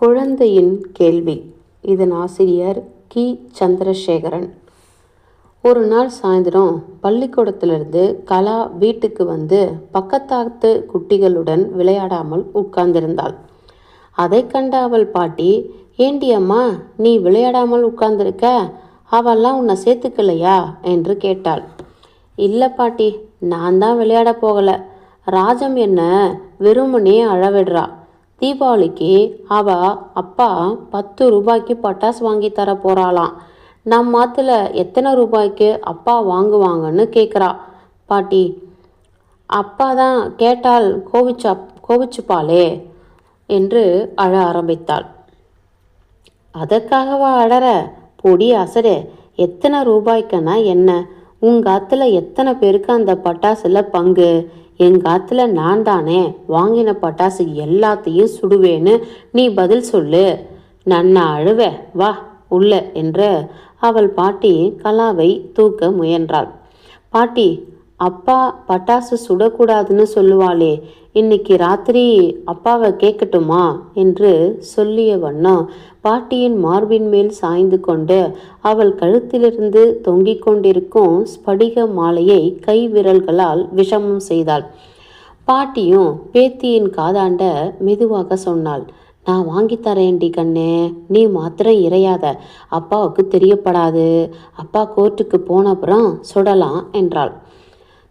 குழந்தையின் கேள்வி. இதன் ஆசிரியர் கி. சந்திரசேகரன். ஒரு நாள் சாயந்தரம் பள்ளிக்கூடத்திலிருந்து கலா வீட்டுக்கு வந்து பக்கத்தாத்து குட்டிகளுடன் விளையாடாமல் உட்கார்ந்திருந்தாள். அதை கண்ட அவள் பாட்டி ஏண்டி அம்மா நீ விளையாடாமல் உட்கார்ந்திருக்க? அவெல்லாம் உன்னை சேர்த்துக்கலையா? என்று கேட்டாள். இல்லை பாட்டி நான் தான் விளையாட போகலை. ராஜம் என்ன வெறுமனே அழவிடுறா தீபாவளிக்கு அவ அப்பா பத்து ரூபாய்க்கு பட்டாசு வாங்கி தர போறாளாம். நம்ம மாத்துல எத்தனை ரூபாய்க்கு அப்பா வாங்குவாங்கன்னு கேட்குறா பாட்டி அப்பா தான் கேட்டால் கோவிச்சா கோவிச்சுப்பாளே என்று அழ ஆரம்பித்தாள். அதற்காகவா அழற? பொடி அசரே எத்தனை ரூபாய்க்குன்னா என்ன? உங்கள் அத்தில் எத்தனை பேருக்கு அந்த பட்டாசில் பங்கு? எங்க ஆத்துல நான் தானே வாங்கின பட்டாசு எல்லாத்தையும் சுடுவேன்னு நீ பதில் சொல்லு. நன்னா அழுவ வா உள்ள என்று அவள் பாட்டி கலாவை தூக்க முயன்றாள். பாட்டி அப்பா பட்டாசு சுடக்கூடாதுன்னு சொல்லுவாளே இன்னைக்கு ராத்திரி அப்பாவை கேட்கட்டுமா என்று சொல்லிய வண்ணம் பாட்டியின் மார்பின் மேல் சாய்ந்து கொண்டு அவள் கழுத்திலிருந்து தொங்கிக் கொண்டிருக்கும் ஸ்படிக மாலையை கை விரல்களால் விஷமம் செய்தாள். பாட்டியும் பேத்தியின் காதாண்ட மெதுவாக சொன்னாள் நான் வாங்கி தரேன்டி கண்ணே நீ மாத்திரம் இறையாத அப்பாவுக்கு தெரியப்படாது அப்பா கோர்ட்டுக்கு போன அப்புறம் சுடலாம் என்றாள்.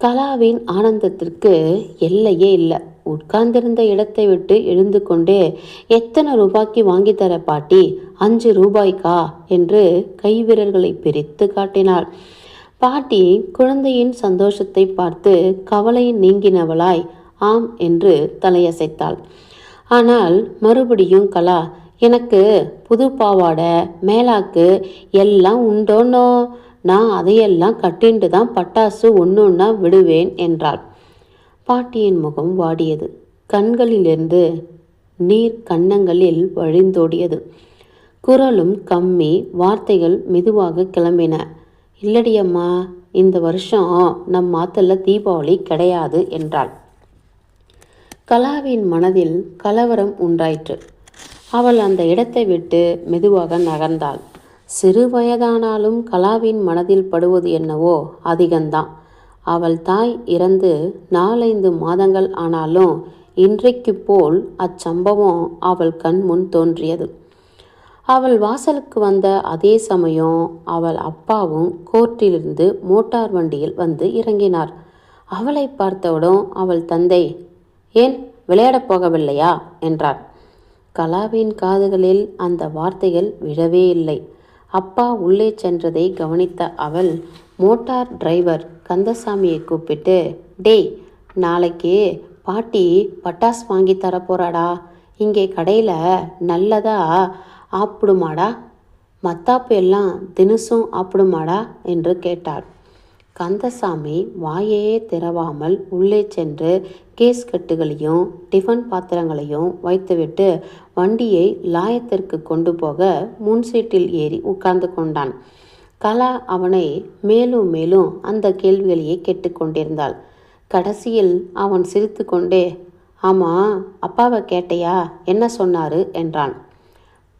கலாவின் ஆனந்தத்திற்கு எல்லையே இல்லை. உட்கார்ந்திருந்த இடத்தை விட்டு எழுந்து கொண்டே எத்தனை ரூபாய்க்கு வாங்கி தர பாட்டி? அஞ்சு ரூபாய்க்கா? என்று கைவிரல்களை பிரித்து காட்டினாள். பாட்டி குழந்தையின் சந்தோஷத்தை பார்த்து கவலை நீங்கினவளாய் ஆம் என்று தலையசைத்தாள். ஆனால் மறுபடியும் கலா எனக்கு புது பாவாடை மேலாக்கு எல்லாம் உண்டோன்னோ நான் அதையெல்லாம் கட்டிண்டு தான் பட்டாசு ஒன்று ஒன்றா விடுவேன் என்றாள். பாட்டியின் முகம் வாடியது. கண்களிலிருந்து நீர் கன்னங்களில் வழிந்தோடியது. குரலும் கம்மி வார்த்தைகள் மெதுவாக கிளம்பின. இல்லடியம்மா இந்த வருஷம் நம் மாத்தல்ல தீபாவளி கிடையாது என்றாள். கலாவின் மனதில் கலவரம் உண்டாயிற்று. அவள் அந்த இடத்தை விட்டு மெதுவாக நகர்ந்தாள். சிறு வயதானாலும் கலாவின் மனதில் படுவது என்னவோ அதிகம்தான். அவள் தாய் இறந்து நாலைந்து மாதங்கள் ஆனாலும் இன்றைக்கு போல் அச்சம்பவம் அவள் கண் முன் தோன்றியது. அவள் வாசலுக்கு வந்த அதே சமயம் அவள் அப்பாவும் கோர்ட்டிலிருந்து மோட்டார் வண்டியில் வந்து இறங்கினார். அவளை பார்த்தவுடன் அவள் தந்தை ஏன் விளையாடப் போகவில்லையா? என்றார். கலாவின் காதுகளில் அந்த வார்த்தைகள் விழவே இல்லை. அப்பா உள்ளே சென்றதை கவனித்த அவள் மோட்டார் டிரைவர் கந்தசாமியை கூப்பிட்டு டேய் நாளைக்கு பாட்டி பட்டாஸ் வாங்கி தர போகிறாடா இங்கே கடையில் நல்லதா ஆப்பிடுமாடா? மத்தாப்பு எல்லாம் தினசும் ஆப்பிடுமாடா? என்று கேட்டாள். கந்தசாமி வாயையே திறவாமல் உள்ளே சென்று கேஸ் கட்டுகளையும் டிஃபன் பாத்திரங்களையும் வைத்துவிட்டு வண்டியை லாயத்திற்கு கொண்டு போக முன் சீட்டில் ஏறி உட்கார்ந்து கொண்டான். கலா அவனை மேலும் மேலும் அந்த கேள்விகளையே கேட்டுக்கொண்டிருந்தாள் கடைசியில் அவன் சிரித்து கொண்டே ஆமாம் அப்பாவை கேட்டையா? என்ன சொன்னாரு? என்றான்.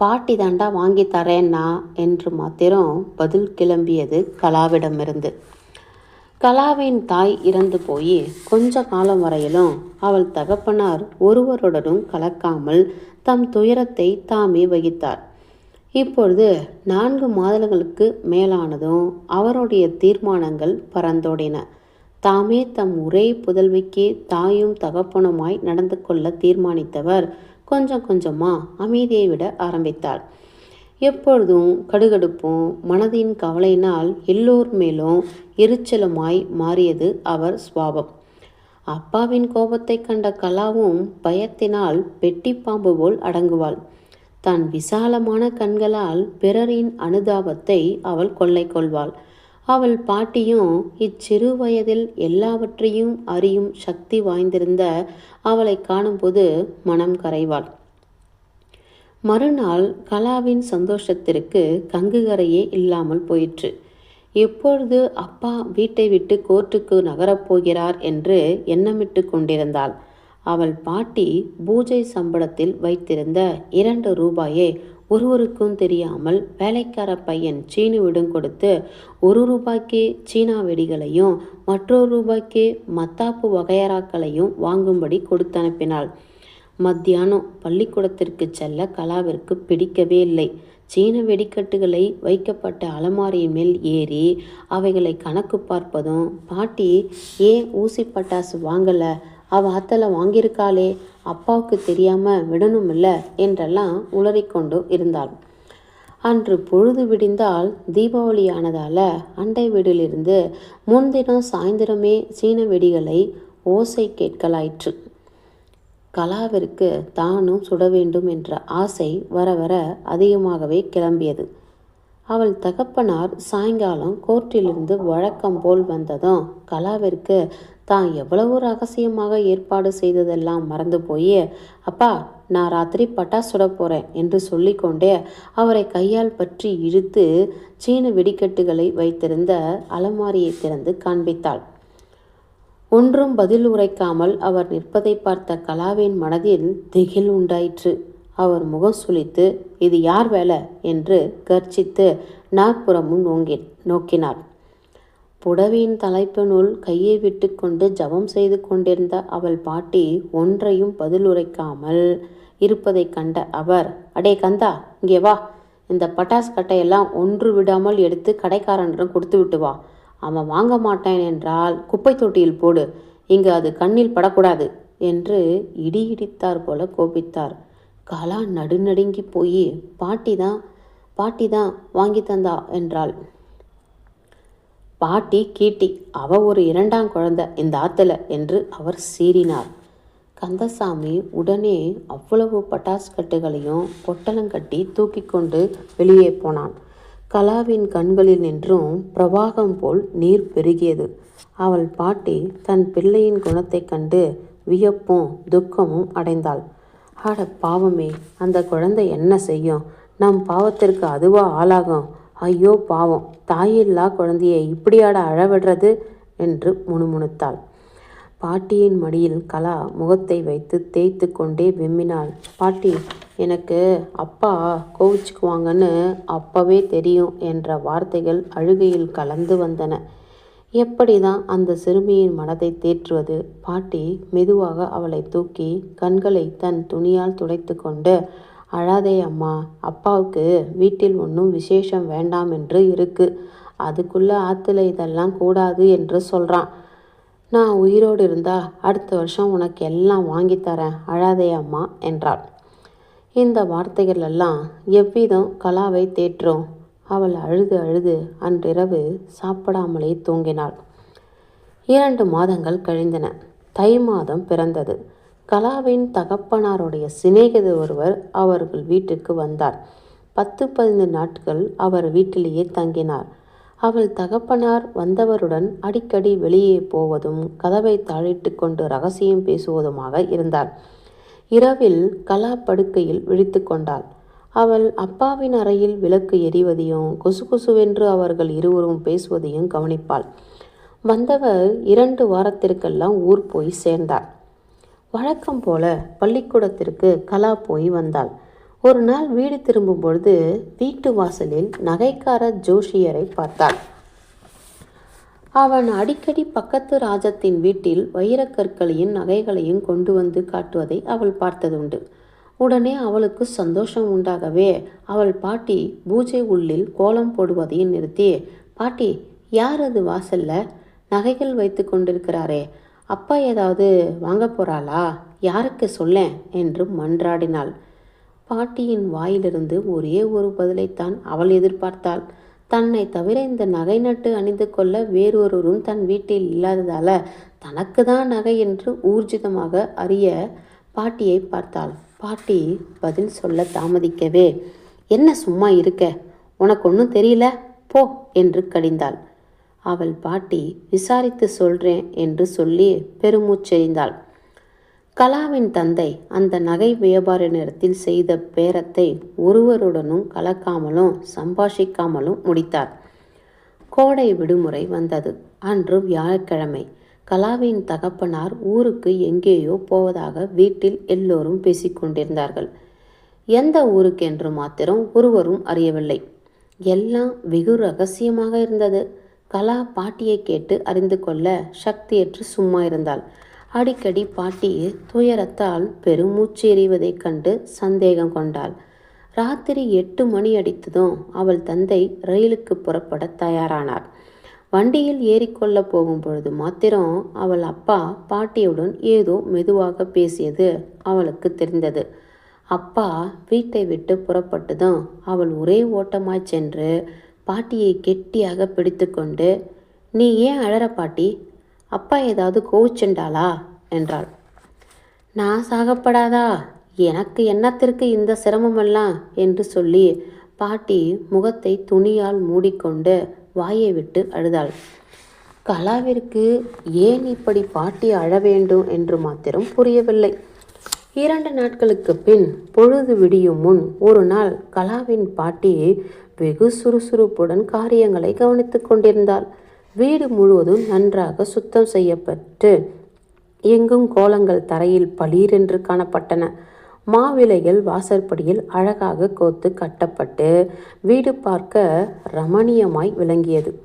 பாட்டி தாண்டா வாங்கி தரேன்னா? என்று மாத்திரம் பதில் கிளம்பியது கலாவிடமிருந்து. கலாவின் தாய் இறந்து போய் கொஞ்ச காலம் வரையிலும் அவள் தகப்பனார் ஒருவருடனும் கலக்காமல் தம் துயரத்தை தாமே வகித்தார். இப்பொழுது நான்கு மாதங்களுக்கு மேலானதும் அவருடைய தீர்மானங்கள் பறந்தோடின. தாமே தம் ஒரே புதல்விக்கு தாயும் தகப்பனுமாய் நடந்து கொள்ள தீர்மானித்தவர் கொஞ்சம் கொஞ்சமாக அமைதியை விட ஆரம்பித்தார். எப்பொழுதும் கடுகடுப்பும் மனதின் கவலையினால் எல்லோர் மேலும் எரிச்சலுமாய் மாறியது அவர் சுவாபம் அப்பாவின் கோபத்தை கண்ட கலாவும் பயத்தினால் பெட்டி பாம்பு போல் அடங்குவாள். தன் விசாலமான கண்களால் பிறரின் அனுதாபத்தை அவள் கொள்ளை கொள்வாள். அவள் பாட்டியும் இச்சிறு வயதில் எல்லாவற்றையும் அறியும் சக்தி வாய்ந்திருந்த அவளை காணும்போது மனம் கரைவாள். மறுநாள் கலாவின் சந்தோஷத்திற்கு கங்குகரையே இல்லாமல் போயிற்று. எப்பொழுது அப்பா வீட்டை விட்டு கோர்ட்டுக்கு நகரப் போகிறார் என்று எண்ணமிட்டு கொண்டிருந்தாள். அவள் பாட்டி பூஜை சம்பளத்தில் வைத்திருந்த இரண்டு ரூபாயை ஒருவருக்கும் தெரியாமல் வேலைக்கார பையன் சீனுவிடம் கொடுத்து ஒரு ரூபாய்க்கு சீனா வெடிகளையும் மற்றொரு ரூபாய்க்கு மத்தாப்பு வகையறாக்களையும் வாங்கும்படி கொடுத்து அனுப்பினாள் மத்தியானம் பள்ளிக்கூடத்திற்கு செல்ல கலாவிற்கு பிடிக்கவே இல்லை. சீன வெடிக்கட்டுகளை வைக்கப்பட்ட அலமாரியின் மேல் ஏறி அவைகளை கணக்கு பார்ப்பதும் பாட்டி ஏன் ஊசி பட்டாசு வாங்கலை? அவ அத்தலை வாங்கியிருக்காளே. அப்பாவுக்கு தெரியாம விடணுமில்ல என்றெல்லாம் உளறிக்கொண்டு இருந்தாள். அன்று பொழுது விடிந்தால் தீபாவளி ஆனதால அண்டை வீடிலிருந்து முன்தினம் சாயந்தரமே சீன வெடிகளை ஓசை கேட்கலாயிற்று. கலாவிற்கு தானும் சுட வேண்டும் என்ற ஆசை வர வர அதிகமாகவே கிளம்பியது. அவள் தகப்பனார் சாயங்காலம் கோர்ட்டிலிருந்து வழக்கம் போல் வந்ததும் கலாவிற்கு தான் எவ்வளவு ரகசியமாக ஏற்பாடு செய்ததெல்லாம் மறந்து போய் அப்பா நான் ராத்திரி பட்டாசு சுட போறேன் என்று சொல்லிக்கொண்டே அவரை கையால் பற்றி இழுத்து சீன வெடிக்கட்டுகளை வைத்திருந்த அலமாரியை திறந்து காண்பித்தாள். ஒன்றும் பதில் உரைக்காமல் அவர் நிற்பதை பார்த்த கலாவின் மனதில் திகில் உண்டாயிற்று. அவர் முகம் சுழித்து இது யார் வேலை? என்று கர்ச்சித்து நாற்புறமும் நோங்கி நோக்கினார் புடவையின் தலைப்பினுள் கையை விட்டுக்கொண்டு ஜபம் செய்து கொண்டிருந்த அவள் பாட்டி ஒன்றையும் பதில் உரைக்காமல் இருப்பதை கண்ட அவர் அடே கந்தா இங்கே வா. இந்த பட்டாசு கட்டையெல்லாம் ஒன்று விடாமல் எடுத்து கடைக்காரனிடம் கொடுத்து விட்டு வா. அவன் வாங்க மாட்டேன் என்றால் குப்பை தொட்டியில் போடு இங்கு அது கண்ணில் படக்கூடாது என்று இடி இடித்தார் போல கோபித்தார். கலா நடுநடுங்கி போய் பாட்டி தான் பாட்டி தான் வாங்கி தந்தா என்றாள். பாட்டி கீட்டி அவ ஒரு இரண்டாம் குழந்தை இந்த ஆத்துல என்று அவர் சீறினார். கந்தசாமி உடனே அவ்வளவு பட்டாசு கட்டுகளையும் பொட்டலங்கட்டி தூக்கி கொண்டு வெளியே போனான். கலாவின் கண்களில் நின்றும் பிரவாகம் போல் நீர் பெருகியது. அவள் பாட்டி தன் பிள்ளையின் குணத்தைக் கண்டு வியப்பும் துக்கமும் அடைந்தாள். ஆட பாவமே அந்த குழந்தை என்ன செய்யும்? நம் பாவத்திற்கு அதுவா ஆளாகும்? ஐயோ பாவம் தாயில்லா குழந்தையை இப்படியாட அழவிடுறது என்று முணுமுணுத்தாள். பாட்டியின் மடியில் கலா முகத்தை வைத்து தேய்த்து கொண்டே விம்மினாள். பாட்டி எனக்கு அப்பா கோவிச்சுக்குவாங்கன்னு அப்பவே தெரியும் என்ற வார்த்தைகள் அழுகையில் கலந்து வந்தன. எப்படிதான் அந்த சிறுமியின் மனதை தேற்றுவது? பாட்டி மெதுவாக அவளை தூக்கி கண்களை தன் துணியால் துடைத்து கொண்டு அழாதே அம்மா அப்பாவுக்கு வீட்டில் ஒன்றும் விசேஷம் வேண்டாம் என்று இருக்கு. அதுக்குள்ள ஆத்துல இதெல்லாம் கூடாது என்று சொல்றான். நான் உயிரோடு இருந்தால் அடுத்த வருஷம் உனக்கு எல்லாம் வாங்கித்தரேன் தரேன் அழாதே அம்மா என்றாள். இந்த வார்த்தைகள் எல்லாம் எவ்விதம் கலாவை தேற்றும்? அவள் அழுது அழுது அன்றிரவு சாப்பிடாமலே தூங்கினாள். இரண்டு மாதங்கள் கழிந்தன. தை மாதம் பிறந்தது. கலாவின் தகப்பனாருடைய சிநேகிதர் ஒருவர் அவர்கள் வீட்டுக்கு வந்தார். பத்து பதினைந்து நாட்கள் அவர் வீட்டிலேயே தங்கினார். அவள் தகப்பனார் வந்தவருடன் அடிக்கடி வெளியே போவதும் கதவை தாழிட்டு கொண்டு ரகசியம் பேசுவதுமாக இருந்தார் இரவில் கலா படுக்கையில் விழித்து கொண்டாள். அவள் அப்பாவின் அறையில் விளக்கு எரிவதையும் கொசு கொசுவென்று அவர்கள் இருவரும் பேசுவதையும் கவனிப்பாள். வந்தவர் இரண்டு வாரத்திற்கெல்லாம் ஊர் போய் சேர்ந்தார். வழக்கம் போல பள்ளிக்கூடத்திற்கு கலா போய் வந்தாள். ஒரு நாள் வீடு திரும்பும் பொழுது வீட்டு வாசலில் நகைக்கார ஜோஷியரை பார்த்தாள். அவன் அடிக்கடி பக்கத்து ராஜத்தின் வீட்டில் வைரக்கற்களையும் நகைகளையும் கொண்டு வந்து காட்டுவதை அவள் பார்த்ததுண்டு. உடனே அவளுக்கு சந்தோஷம் உண்டாகவே அவள் பாட்டி பூஜை உள்ளில் கோலம் போடுவதையும் நிறுத்தி பாட்டி யார் அது வாசல்ல? நகைகள் வைத்து கொண்டிருக்கிறாரே. அப்பா ஏதாவது வாங்க போறாளா? யாருக்கு சொல்லேன்? என்று மன்றாடினாள். பாட்டியின் வாயிலிருந்து ஒரே ஒரு பதிலைத்தான் அவள் எதிர்பார்த்தாள். தன்னை தவிர இந்த நகை நட்டு அணிந்து கொள்ள வேறொருவரும் தன் வீட்டில் இல்லாததால தனக்கு தான் நகை என்று ஊர்ஜிதமாக அறிய பாட்டியை பார்த்தாள். பாட்டி பதில் சொல்ல தாமதிக்கவே என்ன சும்மா இருக்க? உனக்கு ஒன்றும் தெரியல? போ என்று கடிந்தாள். அவள் பாட்டி விசாரித்து சொல்றேன் என்று சொல்லி பெருமூச்செறிந்தாள். கலாவின் தந்தை அந்த நகை வியாபாரினிடத்தில் செய்த பேரத்தை ஒருவருடனும் கலக்காமலும் சம்பாஷிக்காமலும் முடித்தார். கோடை விடுமுறை வந்தது. அன்று வியாழக்கிழமை. கலாவின் தகப்பனார் ஊருக்கு எங்கேயோ போவதாக வீட்டில் எல்லோரும் பேசிக்கொண்டிருந்தார்கள் எந்த ஊருக்கு என்று மாத்திரம் ஒருவரும் அறியவில்லை. எல்லாம் வெகு ரகசியமாக இருந்தது. கலா பாட்டியை கேட்டு அறிந்து கொள்ள சக்தியற்று சும்மா இருந்தாள். அடிக்கடி பாட்டி துயரத்தால் பெருமூச்சு எறிவதைக் கண்டு சந்தேகம் கொண்டாள். ராத்திரி எட்டு மணி அடித்ததும் அவள் தந்தை ரயிலுக்கு புறப்பட தயாரானார். வண்டியில் ஏறிக்கொள்ள போகும் பொழுது மாத்திரம் அவள் அப்பா பாட்டியுடன் ஏதோ மெதுவாக பேசியது அவளுக்கு தெரிந்தது. அப்பா வீட்டை விட்டு புறப்பட்டதும் அவள் ஒரே ஓட்டமாய் சென்று பாட்டியை கெட்டியாக பிடித்துக்கொண்டு நீ ஏன் அழற பாட்டி? அப்பா ஏதாவது கோவிச்சுண்டாளா? என்றாள். நான் சாகப்படாதா? எனக்கு என்னத்திற்கு இந்த சிரமமெல்லாம்? என்று சொல்லி பாட்டி முகத்தை துணியால் மூடிக்கொண்டு வாயை விட்டு அழுதாள். கலாவிற்கு ஏன் இப்படி பாட்டி அழ வேண்டும் என்று மாத்திரம் புரியவில்லை. இரண்டு நாட்களுக்கு பின் பொழுது விடியும் முன் ஒரு நாள் கலாவின் பாட்டி வெகு சுறுசுறுப்புடன் காரியங்களை கவனித்துக் கொண்டிருந்தாள். வீடு முழுவதும் நன்றாக சுத்தம் செய்யப்பட்டு எங்கும் கோலங்கள் தரையில் பளீரென்று காணப்பட்டன. மாவிலைகள் வாசற்படியில் அழகாக கோத்து கட்டப்பட்டு வீடு பார்க்க ரமணீயமாய் விளங்கியது.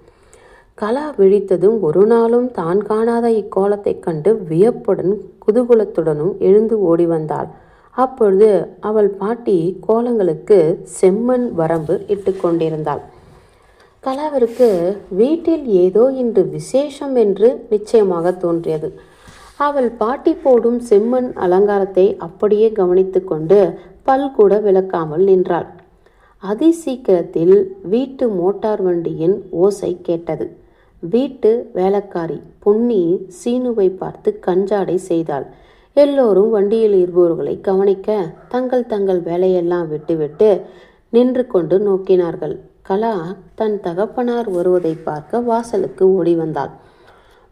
கலா விழித்ததும் ஒரு நாளும் தான் காணாத இக்கோலத்தைக் கண்டு வியப்புடன் குதூகலத்துடனும் எழுந்து ஓடி வந்தாள். அப்பொழுது அவள் பாட்டி கோலங்களுக்கு செம்மண் வரம்பு இட்டு கொண்டிருந்தாள். கலாவிற்கு வீட்டில் ஏதோ இன்று விசேஷம் என்று நிச்சயமாக தோன்றியது. அவள் பாட்டி போடும் செம்மண் அலங்காரத்தை அப்படியே கவனித்து கொண்டு பல் கூட விளக்காமல் நின்றாள். அதிசீக்கிரத்தில் வீட்டு மோட்டார் வண்டியின் ஓசை கேட்டது. வீட்டு வேலைக்காரி பொன்னி சீனுவை பார்த்து கஞ்சாடை செய்தாள். எல்லோரும் வண்டியில் இருப்பவர்களை கவனிக்க தங்கள் தங்கள் வேலையெல்லாம் விட்டுவிட்டு நின்று கொண்டு நோக்கினார்கள். கலா தன் தகப்பனார் வருவதை பார்க்க வாசலுக்கு ஓடி வந்தாள்.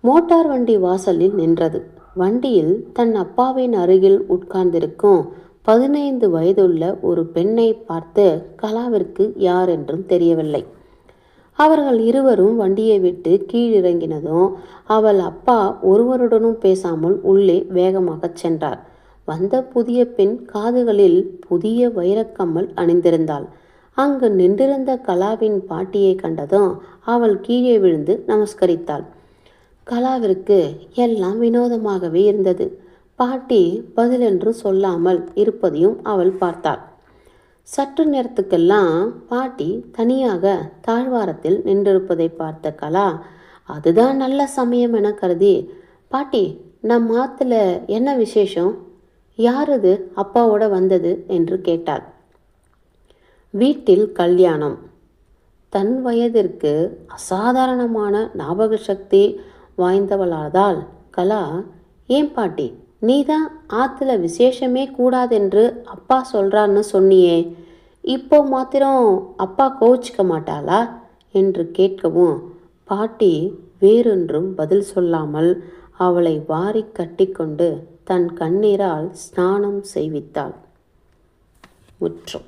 மோட்டார் வண்டி வாசலில் நின்றது. வண்டியில் தன் அப்பாவின் அருகில் உட்கார்ந்திருக்கும் பதினைந்து வயதுள்ள ஒரு பெண்ணை பார்த்து கலாவிற்கு யார் என்றும் தெரியவில்லை. அவர்கள் இருவரும் வண்டியை விட்டு கீழிறங்கினதும் அவள் அப்பா ஒருவருடனும் பேசாமல் உள்ளே வேகமாகச் சென்றார். வந்த புதிய பெண் காதுகளில் புதிய வைரக்கம்மல் அணிந்திருந்தாள். அங்கு நின்றிருந்த கலாவின் பாட்டியை கண்டதும் அவள் கீழே விழுந்து நமஸ்கரித்தாள். கலாவிற்கு எல்லாம் வினோதமாகவே இருந்தது. பாட்டி பதிலென்று சொல்லாமல் இருப்பதையும் அவள் பார்த்தாள். சற்று நேரத்துக்கெல்லாம் பாட்டி தனியாக தாழ்வாரத்தில் நின்றிருப்பதை பார்த்த கலா அதுதான் நல்ல சமயம் என கருதி பாட்டி நம் ஆத்துல என்ன விசேஷம்? யார் இது அப்பாவோட வந்தது? என்று கேட்டாள். வீட்டில் கல்யாணம். தன் வயதிற்கு அசாதாரணமான ஞாபக சக்தி வாய்ந்தவளாதால் கலா ஏன் பாட்டி? நீ தான் ஆற்றுல விசேஷமே கூடாதென்று அப்பா சொல்கிறான்னு சொன்னியே. இப்போ மாத்திரம் அப்பா கோவிச்சிக்க மாட்டாளா? என்று கேட்கவும் பாட்டி வேறொன்றும் பதில் சொல்லாமல் அவளை வாரி கட்டிக்கொண்டு தன் கண்ணீரால் ஸ்நானம் செய்வித்தாள். முற்றும்.